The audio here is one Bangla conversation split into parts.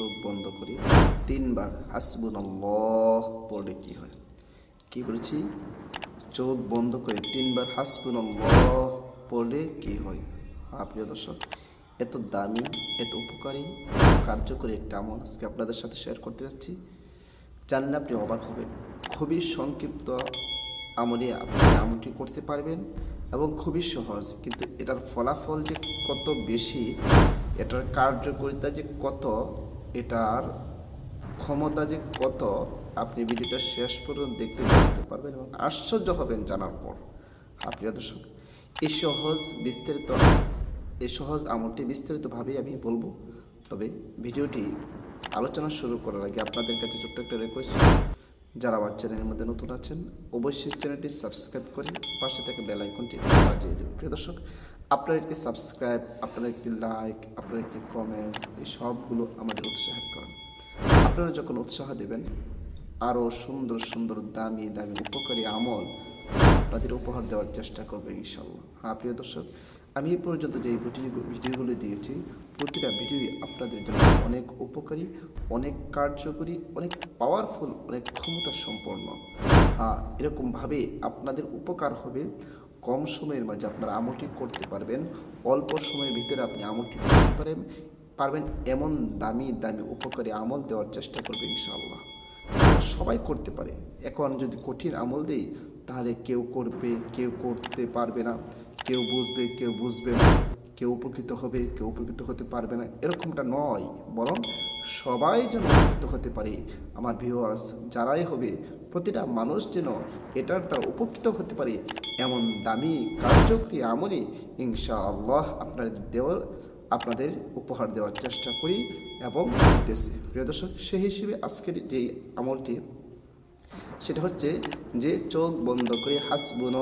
চোখ বন্ধ করি। তিনবার হাসবুন আল্লাহ পড়লে কি হয়? কি বলেছি চোখ বন্ধ করে তিনবার হাসবুন আল্লাহ পড়লে কি হয়? হ্যাঁ প্রিয় দর্শক, এত দামি, এত উপকারী, কার্যকরী একটা আমল আজকে আপনাদের সাথে শেয়ার করতে যাচ্ছি। জানলে আপনি অবাক হবেন। খুবই সংক্ষিপ্ত আমলে আপনি আমলটি করতে পারবেন এবং খুবই সহজ, কিন্তু এটার ফলাফল যে কত বেশি, এটার কার্যকরিতা যে কত এটার ক্ষমতা যে কত, আপনি ভিডিওটা শেষ পর্যন্ত দেখতে জানতে পারবেন এবং আশ্চর্য হবেন জানার পর। হ্যাঁ প্রিয় দর্শক, এই সহজ বিস্তারিত, এই সহজ আমলটি বিস্তারিতভাবেই আমি বলব। তবে ভিডিওটি আলোচনা শুরু করার আগে আপনাদের কাছে ছোট্ট একটা রিকোয়েস্ট যারা আমার চ্যানেলের মধ্যে নতুন আছেন, অবশ্যই চ্যানেলটি সাবস্ক্রাইব করে পাশে থেকে বেল আইকনটি বাজিয়ে দেবেন। প্রিয় দর্শক আপনার একটি সাবস্ক্রাইব আপনার একটি লাইক আপনার একটি কমেন্টস এই সবগুলো আমাদের উৎসাহিত করেন। আপনারা যখন উৎসাহ দেবেন আরও সুন্দর সুন্দর, দামি দামি উপকারী আমল আপনাদের উপহার দেওয়ার চেষ্টা করবে ইনশাল্লাহ হ্যাঁ প্রিয় দর্শক, আমি এই পর্যন্ত যে ভিডিও, ভিডিওগুলো দিয়েছি, প্রতিটা ভিডিওই আপনাদের জন্য অনেক উপকারী, অনেক কার্যকরী, অনেক পাওয়ারফুল অনেক ক্ষমতা সম্পন্ন। হ্যাঁ এরকমভাবে আপনাদের উপকার হবে। কম সময়ের মাঝে আপনারা আমলটি করতে পারবেন, অল্প সময়ের ভিতরে আপনি আমলটি করতে পারেন, পারবেন এমন দামি দামি উপকারী আমল দেওয়ার চেষ্টা করবে ইনশাআল্লাহ। সবাই করতে পারে। এখন যদি কঠিন আমল দেই, তাহলে কেউ করবে, কেউ করতে পারবে না। কেউ বুঝবে কেউ বুঝবে না। কেউ উপকৃত হবে, কেউ উপকৃত হতে পারবে না। এরকমটা নয়। বরং সবাই যেন উপকৃত হতে পারে। আমার ভিউয়ার্স যারাই হবে প্রতিটা মানুষ যেন এটার দ্বারা উপকৃত হতে পারে এমন দামি কার্যকরী আমলে ইনশা আল্লাহ আপনার দেওয়ার, আপনাদের উপহার দেওয়ার চেষ্টা করি এবং দেশে প্রিয় দর্শক, সেই হিসেবে আজকের যে আমলটি, সেটা হচ্ছে যে চোখ বন্ধ করে হাসবুন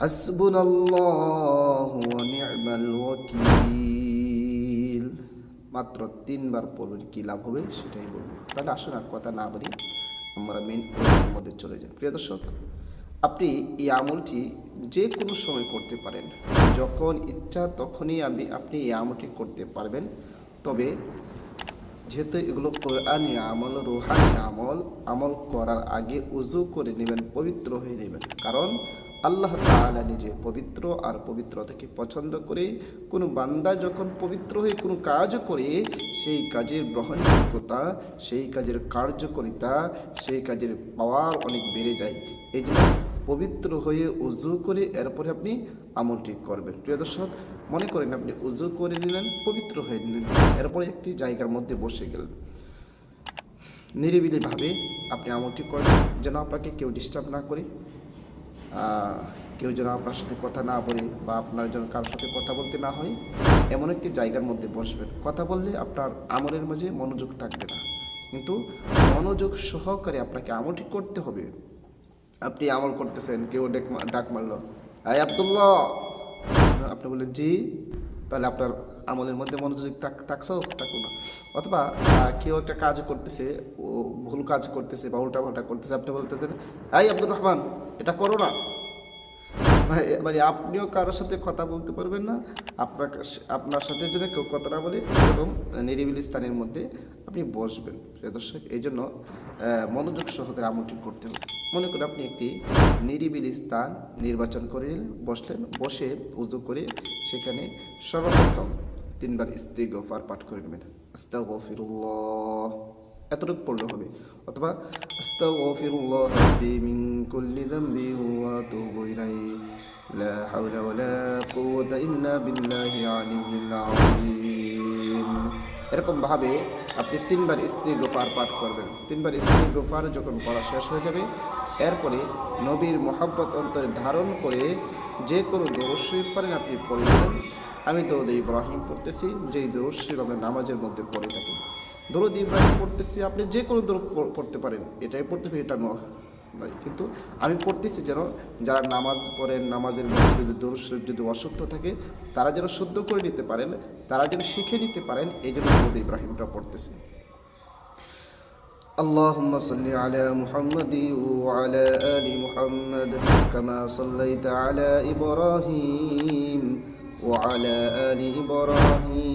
হাসবুন মাত্র তিনবার পড়বেন কী লাভ হবে সেটাই বলব। তাহলে আসুন আর কথা না বলি আমরা মেন মধ্যে চলে যাই। প্রিয় দর্শক, আপনি এই আমলটি যে কোনো সময় করতে পারেন। যখন ইচ্ছা তখনই আমি, আপনি এই আমলটি করতে পারবেন। তবে যেহেতু এগুলো কোরআনি আমল, রুহানি আমল আমল করার আগে উজু করে নেবেন, পবিত্র হয়ে নেবেন। কারণ আল্লাহ তাআলা নিজে পবিত্র আর পবিত্রতাকে পছন্দ করে কোনো বান্দা যখন পবিত্র হয়ে কোনো কাজ করে, সেই কাজের গ্রহণযোগ্যতা, সেই কাজের কার্যকরিতা, সেই কাজের পাওয়ার অনেক বেড়ে যায়। এই পবিত্র হয়ে উজু করে এরপরে আপনি আমলটি করবেন। প্রিয় দর্শক, মনে করেন আপনি উজু করে নিলেন, পবিত্র হয়ে নিলেন, এরপরে একটি জায়গার মধ্যে বসে গেলেন। নিরিবিলিভাবে আপনি আমলটি করবেন যেন আপনাকে কেউ ডিস্টার্ব না করে। কেউ যেন আপনার সাথে কথা না বলে বা আপনার যেন কারোর সাথে কথা বলতে না হয়, এমন একটি জায়গার মধ্যে বসবেন। কথা বললে আপনার আমলের মাঝে মনোযোগ থাকবে না। কিন্তু মনোযোগ সহকারে আপনাকে আমলটি করতে হবে। আপনি আমল করতেছেন, কেউ ডেক মারল আই আব্দুল্লাহ! আপনি বললেন, জি। তাহলে আপনার আমলের মধ্যে মনোযোগ থাক, থাকল না। অথবা কেউ একটা কাজ করতেছে, ও ভুল কাজ করতেছে বা উল্টা পাল্টা করতেছে, আপনি বলতেছেন, এই আব্দুর রহমান! এটা করো না। মানে আপনিও কারোর সাথে কথা বলতে পারবেন না। আপনার আপনার সাথে যেন কেউ কথা না বলে এবং নিরিবিলি স্থানের মধ্যে আপনি বসবেন, প্রিয় দর্শক, এই জন্য মনোযোগ সহকারে আমলটি করতে হবে। মনে করেন আপনি একটি নিরিবিলি স্থান নির্বাচন করে বসলেন, বসে উজু করে সেখানে সর্বপ্রথম তিনবার ইস্তিগফার পাঠ করে নেবেন। আস্তাগফিরুল্লাহ। এতটুকু পড়লে হবে। অথবা, আস্তাগফিরুল্লাহ এরকম ভাবে আপনি তিনবার স্ত্রী ইস্তিগফার পাঠ করবেন। তিনবার স্ত্রী ইস্তিগফার যখন পড়া শেষ হয়ে যাবে, এরপরে নবীর মোহাব্বত অন্তরে ধারণ করে যে কোনো দরুদ শরীফ পারেন আপনি পড়বেন আমি দৌদ ইব্রাহিম পড়তেছি, যেই দরুদ আমরা নামাজের মধ্যে পড়ে থাকি। দরুদ ইব্রাহিম পড়তেছি আপনি যে কোনো দরুদ পড়- পড়তে পারেন এটাই পড়তে হবে এটা নয় নয় কিন্তু আমি পড়তেছি যেন যারা নামাজ পড়েন নামাজের মধ্যে যদি দরুদ শরীফ যদি অসুস্থ থাকে তারা যেন শুদ্ধ করে নিতে পারেন তারা যেন শিখে নিতে পারেন এই জন্য দরুদ ইব্রাহিমটা পড়তেছি اللهم صل على محمد وعلى آل محمد كما صليت على إبراهيم وعلى آل إبراهيم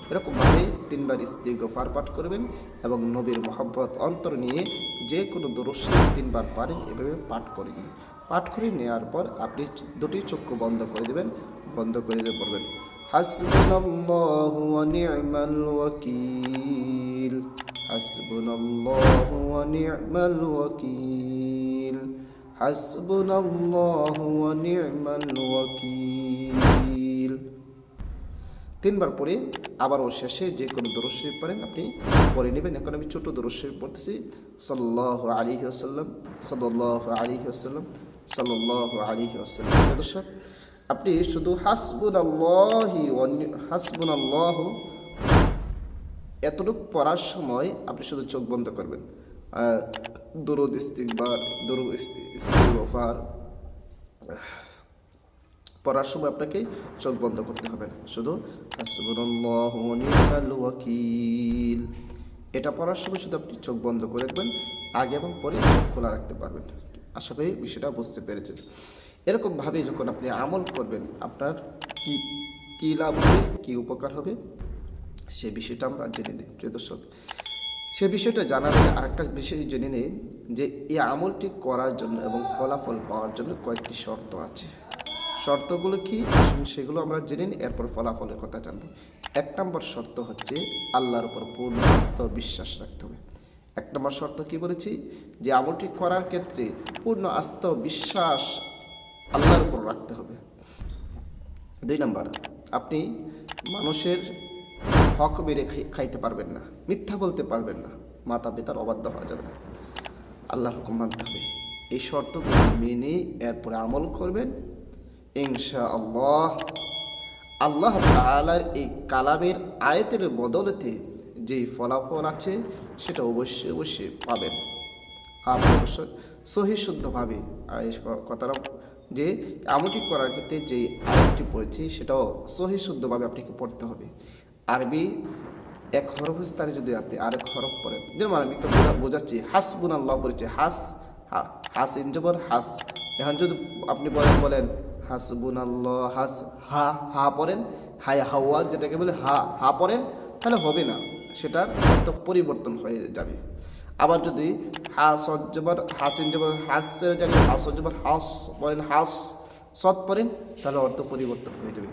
এরকমভাবে তিনবার ইস্তিগফার পাঠ করবেন এবং নবীর মোহাব্বত অন্তর নিয়ে যে কোনো দরস্য তিনবার পারেন এভাবে পাঠ করে নিন পাঠ করে নেওয়ার পর আপনি দুটি চক্ষু বন্ধ করে দেবেন, বন্ধ করে দিয়ে পড়বেন। হাসবুনাল্লাহু ওয়া নি'মাল ওয়াকিল। ওয়াকিল। তিনবার পরে আবারও শেষে যে কোনো দরস্বরী পড়েন, আপনি পরে নেবেন। এখন আমি ছোট দরস্বরী পড়তেছি। সাল্লাহ আলী আসাল্লাম সাল্লাহ আলী আসাল্লাম সাল্লাহ আলী আসাল্লাম দর্শক, আপনি শুধু হাসবুন আল্লাহি হাসবুন আল্লাহ এতটুকু পড়ার সময় আপনি শুধু চোখ বন্ধ করবেন। দরুদ ইস্তিকবার দরুদ ইস্তিগফার পড়ার সময় আপনাকে চোখ বন্ধ করতে হবে। না শুধু এটা পড়ার সময় শুধু আপনি চোখ বন্ধ করে রাখবেন, আগে এবং পরে খোলা রাখতে পারবেন। আশা করি বিষয়টা বুঝতে পেরেছেন। এরকমভাবে যখন আপনি আমল করবেন, আপনার কি, কী লাভ হবে, কী উপকার হবে, সে বিষয়টা আমরা জেনে নিই, প্রিয় দর্শক। সে বিষয়টা জানার আরেকটা বিষয় জেনে নিই, যে এই আমলটি করার জন্য এবং ফলাফল পাওয়ার জন্য কয়েকটি শর্ত আছে। শর্তগুলো কি? সেগুলো আমরা জেনে নিই, এরপর ফলাফলের কথা জানব। এক নম্বর শর্ত হচ্ছে আল্লাহর উপর পূর্ণ বিশ্বাস রাখতে হবে। এক নম্বর শর্ত কি বলেছি? যে আমলটি করার ক্ষেত্রে পূর্ণ আস্থা বিশ্বাস আল্লাহর উপর রাখতে হবে। দুই নম্বর, আপনি মানুষের হক মেরে খাই- খাইতে পারবেন না, মিথ্যা বলতে পারবেন না, মাতা পিতার অবাধ্য হওয়া যাবে না। আল্লাহর হুকুম মানতে হবে। এই শর্তগুলো মেনে এরপরে আমল করবেন ইনশা আল্লাহ আল্লাহ তাআলার এই কালামের আয়তের বদলতে যে ফলাফল আছে, সেটা অবশ্যই অবশ্যই পাবেন। অবশ্যই সহি শুদ্ধভাবে কথাটা যে আমলটি করার ক্ষেত্রে যে আয়াতটি পড়েছি, সেটাও সহি শুদ্ধভাবে আপনাকে পড়তে হবে। আরবি এক হরফ স্থানে যদি আপনি আরেক হরফ পড়েন, যেমন আমি একটু বোঝা- বোঝাচ্ছি হাসবুন আল্লাহ পড়েছে হাস হাস ইনজবর হাস। এখন যদি আপনি বলেন বলেন হাসবুন আল্লাহ হাস, হা হা পড়েন। হাই হাওয়া যেটাকে বলে হা হা পড়েন, তাহলে হবে না। সেটার অর্থ পরিবর্তন হয়ে যাবে। আবার যদি হাস সজ্জবর হাসিন জবর হাসের জায়গায় হাস জবর হাস পড়েন হাস সৎ পড়েন, তাহলে অর্থ পরিবর্তন হয়ে যাবে।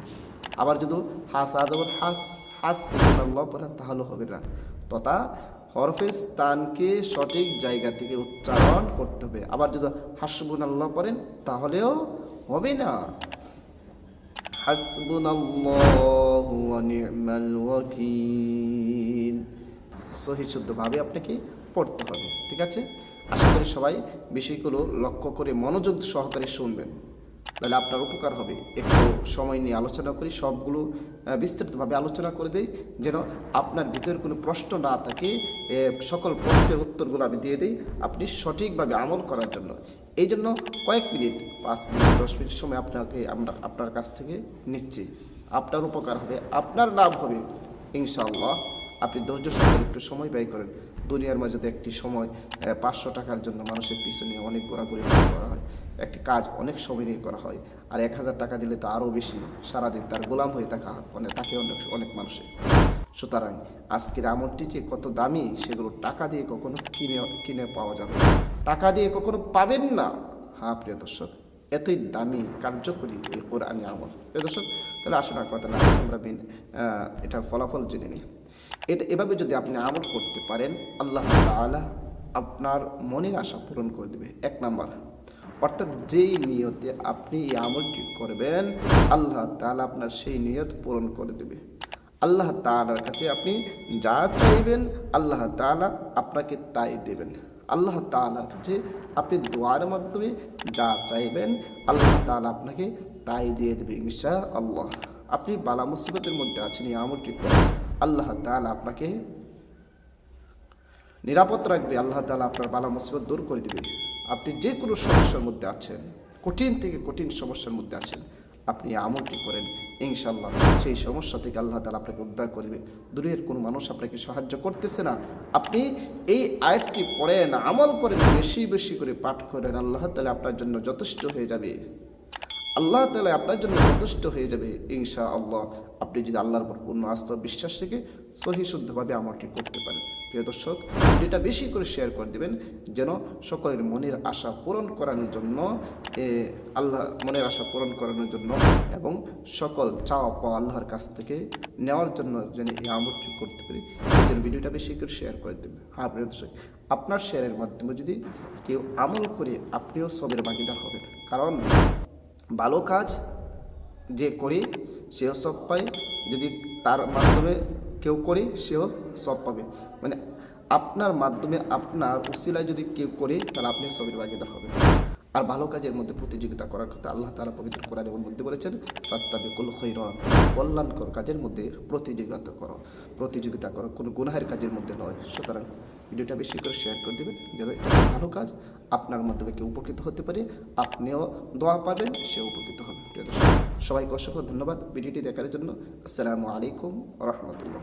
আবার যদি হাস আদবর হাস হাস আল্লাহ পড়েন, তাহলে হবে না। তথা হরফের স্থানকে সঠিক জায়গা থেকে উচ্চারণ করতে হবে। আবার যদি হাসবুন আল্লাহ পড়েন, তাহলেও হবে না। ওয়া সহি শুদ্ধভাবে আপনাকে পড়তে হবে, ঠিক আছে? আশা করি সবাই বিষয়গুলো লক্ষ্য করে মনোযোগ সহকারে শুনবেন। তাহলে আপনার উপকার হবে। একটু সময় নিয়ে আলোচনা করি, সবগুলো বিস্তারিতভাবে আলোচনা করে দিই, যেন আপনার ভিতরে কোনো প্রশ্ন না থাকে সকল প্রশ্নের উত্তরগুলো আমি দিয়ে দিই, আপনি সঠিকভাবে আমল করার জন্য। এই জন্য কয়েক মিনিট, পাঁচ মিনিট, দশ মিনিট সময় আপনাকে আমরা, আপনার কাছ থেকে নিচ্ছি। আপনার উপকার হবে, আপনার লাভ হবে, ইনশাআল্লাহ। আপনি ধৈর্য সহকারে একটু সময় ব্যয় করেন। দুনিয়ার মাঝে একটি সময় পাঁচশো টাকার জন্য মানুষের পিছনে অনেক ঘোরাঘুরি করা হয়। একটি কাজ অনেক সময় নিয়ে করা হয়। আর এক হাজার টাকা দিলে তো আরও বেশি। সারাদিন তার গোলাম হয়ে থাকা মানে তাকে অনেক অনেক মানুষের সুতরাং আজকের আমলটি যে কত দামি, সেগুলো টাকা দিয়ে কখনো কিনে কিনে পাওয়া যাবে টাকা দিয়ে কখনো পাবেন না। হ্যাঁ প্রিয় দর্শক, এতই দামি, কার্যকরী এই কোরআনী আমল। প্রিয় দর্শক, তাহলে আসুন আর কথা না, আমরা এটার ফলাফল জেনে নিই। এটা এভাবে যদি আপনি আমল করতে পারেন, আল্লাহ তাআলা আপনার মনের আশা পূরণ করে দেবে। এক নাম্বার। অর্থাৎ যেই নিয়তে আপনি এই আমলটি করবেন, আল্লাহ তাআলা আপনার সেই নিয়ত পূরণ করে দেবে। আল্লাহ তালার কাছে আপনি যা চাইবেন, আল্লাহ তাআলা আপনাকে তাই দেবেন। আল্লাহ তাআলার কাছে আপনি দোয়ার মাধ্যমে যা চাইবেন, আল্লাহ তাআলা আপনাকে তাই দিয়ে দেবে ইনশা আল্লাহ আপনি বালা মুসিবতের মধ্যে আছেন, এই আমলটি করেন। আল্লাহ তাআলা আপনাকে নিরাপদ রাখবে, আল্লাহ তাআলা আপনার বালা মুসিবত দূর করে দিবে। আপনি যে কোনো সমস্যার মধ্যে আছেন, কঠিন থেকে কঠিন সমস্যার মধ্যে আছেন, আপনি আমলটি করেন ইনশাল্লাহ সেই সমস্যা থেকে আল্লাহ তালা আপনাকে উদ্ধার করবে দূরের কোনো মানুষ আপনাকে সাহায্য করতেছে না। আপনি এই আয়াতটি পড়েন, আমল করেন, বেশি বেশি করে পাঠ করেন, আল্লাহ তালা আপনার জন্য যথেষ্ট হয়ে যাবে। আল্লাহ তালা আপনার জন্য যথেষ্ট হয়ে যাবে ইনশা আল্লাহ আপনি যদি আল্লাহর উপর পূর্ণ আস্থা বিশ্বাস রেখে সহি শুদ্ধভাবে আমলটি করতে পারেন। প্রিয় দর্শক, ভিডিওটা বেশি করে শেয়ার করে দেবেন, যেন সকলের মনের আশা পূরণ করানোর জন্য আল্লাহ মনের আশা পূরণ করানোর জন্য এবং সকল চাওয়া পাওয়া আল্লাহর কাছ থেকে নেওয়ার জন্য যেন এই আমলটি করতে পারি জন্য ভিডিওটা বেশি করে শেয়ার করে দেবেন। হ্যাঁ প্রিয় দর্শক, আপনার শেয়ারের মাধ্যমে যদি কেউ আমল করে আপনিও সবের ভাগিদার হবেন। কারণ ভালো কাজ যে করি, সেও সব পায় যদি তার মাধ্যমে কেউ করে, সেও সব পাবে। মানে আপনার মাধ্যমে, আপনার উসিলায় যদি কেউ করে, তাহলে আপনি সবের ভাগিদার হবে আর ভালো কাজের মধ্যে প্রতিযোগিতা করার কথা আল্লাহ তালা পবিত্র কোরআন এবং মধ্যে বলেছেন রাস্তাবিকুল হৈর কল্যাণকর কাজের মধ্যে প্রতিযোগিতা করো। প্রতিযোগিতা করো, কোনো গুনাহের কাজের মধ্যে নয়। সুতরাং ভিডিওটা বেশি করে শেয়ার করে দেবেন, যেন এটা ভালো কাজ আপনার মাধ্যমে কেউ উপকৃত হতে পারে, আপনিও দোয়া পাবেন সে উপকৃত হবে। সবাইকে অসংখ্য ধন্যবাদ ভিডিওটি দেখার জন্য। আসসালামু আলাইকুম রহমতুল্লাহ।